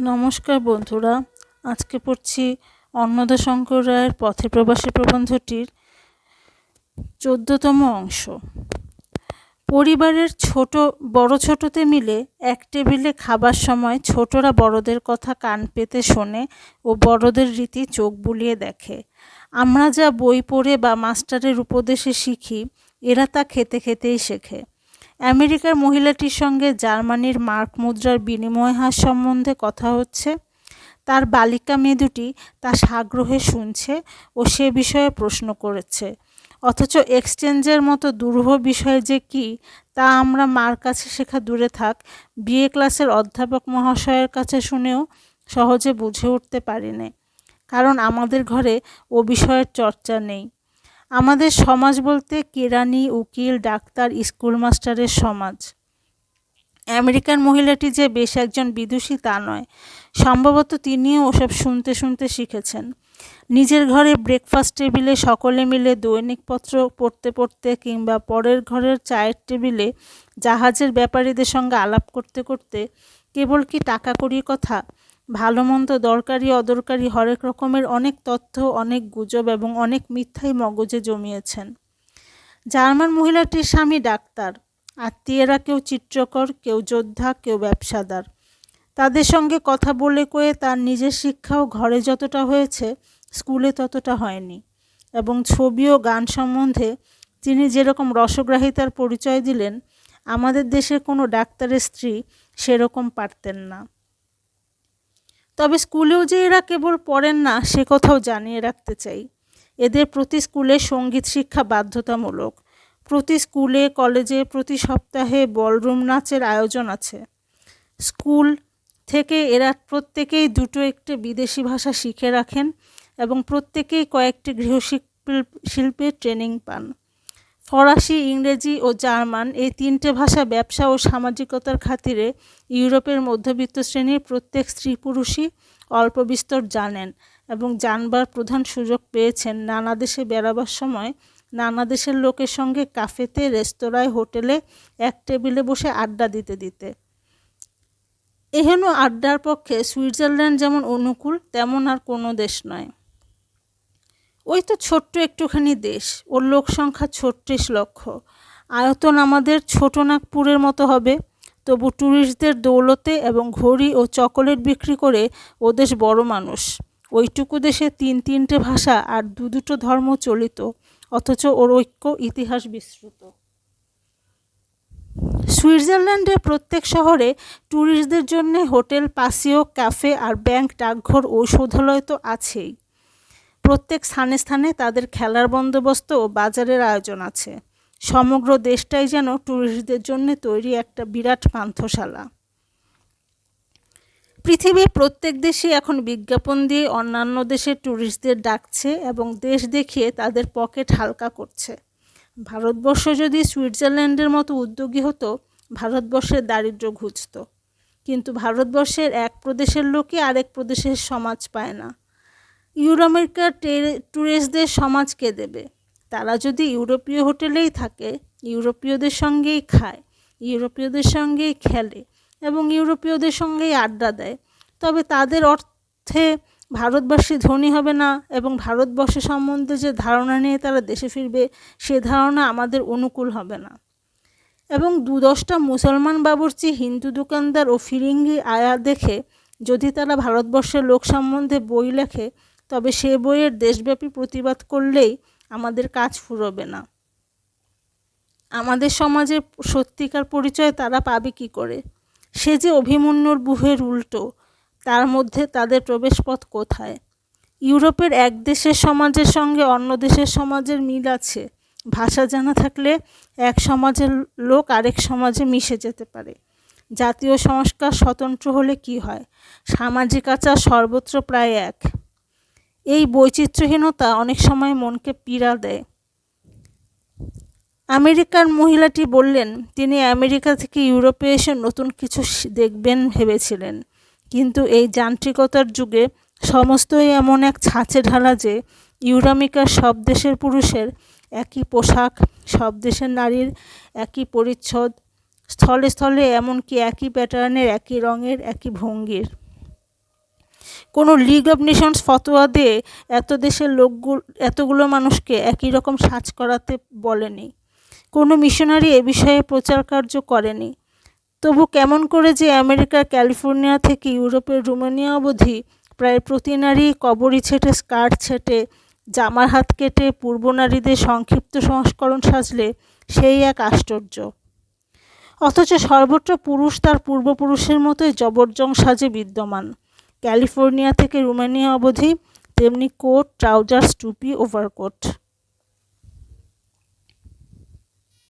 নমস্কার বন্ধুরা, আজকে পড়ছি অন্নদা শঙ্কর রায়ের পথে প্রবাসী প্রবন্ধটির চোদ্দতম অংশ। পরিবারের ছোট, বড় ছোটতে মিলে এক টেবিলে খাবার সময় ছোটরা বড়দের কথা কান পেতে শোনে ও বড়দের রীতি চোখ বুলিয়ে দেখে। আমরা যা বই পড়ে বা মাস্টারের উপদেশে শিখি, এরা তা খেতে খেতেই শেখে। আমেরিকার মহিলাটির সঙ্গে জার্মানির মার্ক মুদ্রার বিনিময় হার সম্বন্ধে কথা হচ্ছে। তার বালিকা মেয়ে দুটি তা সাগ্রহে শুনছে ও সে বিষয়ে প্রশ্ন করেছে। অথচ এক্সচেঞ্জের মতো দুরূহ বিষয় যে কি, তা আমরা মার কাছে শেখা দূরে থাক, বিএ ক্লাসের অধ্যাপক মহাশয়ের কাছে শুনেও সহজে বুঝে উঠতে পারিনি। কারণ আমাদের ঘরে ও বিষয়ের চর্চা নেই। আমাদের সমাজ বলতে কেরানি উকিল, ডাক্তার, স্কুল মাস্টারের সমাজ। আমেরিকান মহিলাটি যে বেশ একজন বিদুষী তা নয়, সম্ভবত তিনিও ওসব শুনতে শুনতে শিখেছেন। নিজের ঘরে ব্রেকফাস্ট টেবিলে সকলে মিলে দৈনিক পত্র পড়তে পড়তে কিংবা পরের ঘরের চায়ের টেবিলে জাহাজের ব্যাপারীদের সঙ্গে আলাপ করতে করতে কেবল কি টাকা কড়ির কথা? ভালো মন্দ দরকারি, অদরকারি হরেক রকমের অনেক তথ্য, অনেক গুজব এবং অনেক মিথ্যাই মগজে জমিয়েছেন। জার্মান মহিলাটির স্বামী ডাক্তার। আত্মীয়রা কেউ চিত্রকর, কেউ যোদ্ধা, কেউ ব্যবসাদার। তাদের সঙ্গে কথা বলে কয়ে তার নিজের শিক্ষাও ঘরে যতটা হয়েছে, স্কুলে ততটা হয়নি এবং ছবি ও গান সম্বন্ধে তিনি যেরকম রসগ্রাহিতার পরিচয় দিলেন, আমাদের দেশের কোনো ডাক্তারের স্ত্রী সেরকম পারতেন না। তবে স্কুলেও যে এরা কেবল পড়েন না, সে কথাও জানিয়ে রাখতে চাই। এদের প্রতি স্কুলে সংগীত শিক্ষা বাধ্যতামূলক। প্রতি স্কুলে, কলেজে, প্রতি সপ্তাহে বলরুম নাচের আয়োজন আছে। স্কুল থেকে এরা প্রত্যেকেই দুটো একটি বিদেশি ভাষা শিখে রাখেন এবং প্রত্যেকেই কয়েকটি গৃহশিল্পের ট্রেনিং পান। ফরাসি, ইংরেজি ও জার্মান এই তিনটে ভাষা ব্যবসা ও সামাজিকতার খাতিরে ইউরোপের মধ্যবিত্ত শ্রেণির প্রত্যেক স্ত্রী পুরুষই অল্প বিস্তর জানেন এবং জানবার প্রধান সুযোগ পেয়েছেন নানা দেশে বেড়াবার সময়। নানা দেশের লোকের সঙ্গে কাফেতে, রেস্তোরাঁয়, হোটেলে এক টেবিলে বসে আড্ডা দিতে দিতে। এহেন আড্ডার পক্ষে সুইজারল্যান্ড যেমন অনুকূল, তেমন আর কোনো দেশ নয়। ওই তো ছোট্ট একটুখানি দেশ, ওর লোক সংখ্যা ছত্রিশ লক্ষ। আয়তন আমাদের ছোটনাগপুরের মতো হবে। তবু ট্যুরিস্টদের দৌলতে এবং ঘড়ি ও চকোলেট বিক্রি করে ও দেশ বড় মানুষ। ওইটুকু দেশে তিন তিনটে ভাষা আর দু দুটো ধর্ম চলিত, অথচ ওর ঐক্য ইতিহাস বিস্তৃত। সুইজারল্যান্ডের প্রত্যেক শহরে ট্যুরিস্টদের জন্য হোটেল, পাসিও, ক্যাফে আর ব্যাংক ডাকঘর ঔষধালয় তো আছেই। প্রত্যেক স্থানে স্থানে তাদের খেলার বন্দোবস্ত ও বাজারের আয়োজন আছে। সমগ্র দেশটাই যেন ট্যুরিস্টদের জন্য তৈরি একটা বিরাট পান্থশালা। পৃথিবীর প্রত্যেক দেশে এখন বিজ্ঞাপন দিয়ে অন্যান্য দেশের ট্যুরিস্টদের ডাকছে এবং দেশ দেখিয়ে তাদের পকেট হালকা করছে। ভারতবর্ষ যদি সুইজারল্যান্ডের মতো উদ্যোগী হতো ভারতবর্ষের দারিদ্র ঘুচত। কিন্তু ভারতবর্ষের এক প্রদেশের লোকে আরেক প্রদেশের সমাজ পায় না। ইউরো আমেরিকার ট্যুরিস্টদের সমাজকে দেবে? তারা যদি ইউরোপীয় হোটেলেই থাকে, ইউরোপীয়দের সঙ্গেই খায়, ইউরোপীয়দের সঙ্গেই খেলে এবং ইউরোপীয়দের সঙ্গেই আড্ডা দেয়, তবে তাদের অর্থে ভারতবাসী ধনী হবে না এবং ভারতবর্ষ সম্বন্ধে যে ধারণা নিয়ে তারা দেশে ফিরবে, সে ধারণা আমাদের অনুকূল হবে না। এবং দু দশটা মুসলমান বাবুর্চি হিন্দু দোকানদার ও ফিরিঙ্গি আয়া দেখে, যদি তারা ভারতবর্ষের লোক সম্বন্ধে বই লেখে তবে সে বইয়ের দেশব্যাপী প্রতিবাদ করলেই আমাদের কাজ ফুরবে না। আমাদের সমাজে সত্যিকার পরিচয় তারা পাবে কি করে? সে যে অভিমন্যুর বুহের উল্টো, তার মধ্যে তাদের প্রবেশপথ কোথায়? ইউরোপের এক দেশের সমাজের সঙ্গে অন্য দেশের সমাজের মিল আছে। ভাষা জানা থাকলে এক সমাজের লোক আরেক সমাজে মিশে যেতে পারে। জাতীয় সংস্কার স্বতন্ত্র হলে কি হয়? সামাজিক আচার সর্বত্র প্রায় এক। এই বৈচিত্র্যহীনতা অনেক সময় মনকে পীড়া দেয়। আমেরিকার মহিলাটি বললেন, তিনি আমেরিকা থেকে ইউরোপে এসে নতুন কিছু দেখবেন ভেবেছিলেন। কিন্তু এই যান্ত্রিকতার যুগে সমস্তই এমন এক ছাঁচে ঢালা যে ইউরামিকার সব দেশের পুরুষের একই পোশাক, সব দেশের নারীর একই পরিচ্ছদ, স্থলে স্থলে এমনকি একই প্যাটার্নের, একই রঙের, একই ভঙ্গির। কোনো লিগ অব নেশনস ফতোয়া দিয়ে এত দেশের লোকগুলো এতগুলো মানুষকে একই রকম সাজ করাতে বলেনি। কোনো মিশনারি এ বিষয়ে প্রচার কার্য করেনি। তবু কেমন করে যে আমেরিকার ক্যালিফোর্নিয়া থেকে ইউরোপের রোমানিয়া অবধি প্রায় প্রতি নারী কবরী ছেটে, স্কার্ট ছেটে, জামার হাত কেটে পূর্ব নারীদের সংক্ষিপ্ত সংস্করণ সাজলে সেই এক আশ্চর্য। অথচ সর্বত্র পুরুষ তার পূর্বপুরুষের মতোই জবরজং সাজে বিদ্যমান। ক্যালিফোর্নিয়া থেকে রোমানিয়া অবধি তেমনি কোট ট্রাউজার্স টুপি ওভারকোট।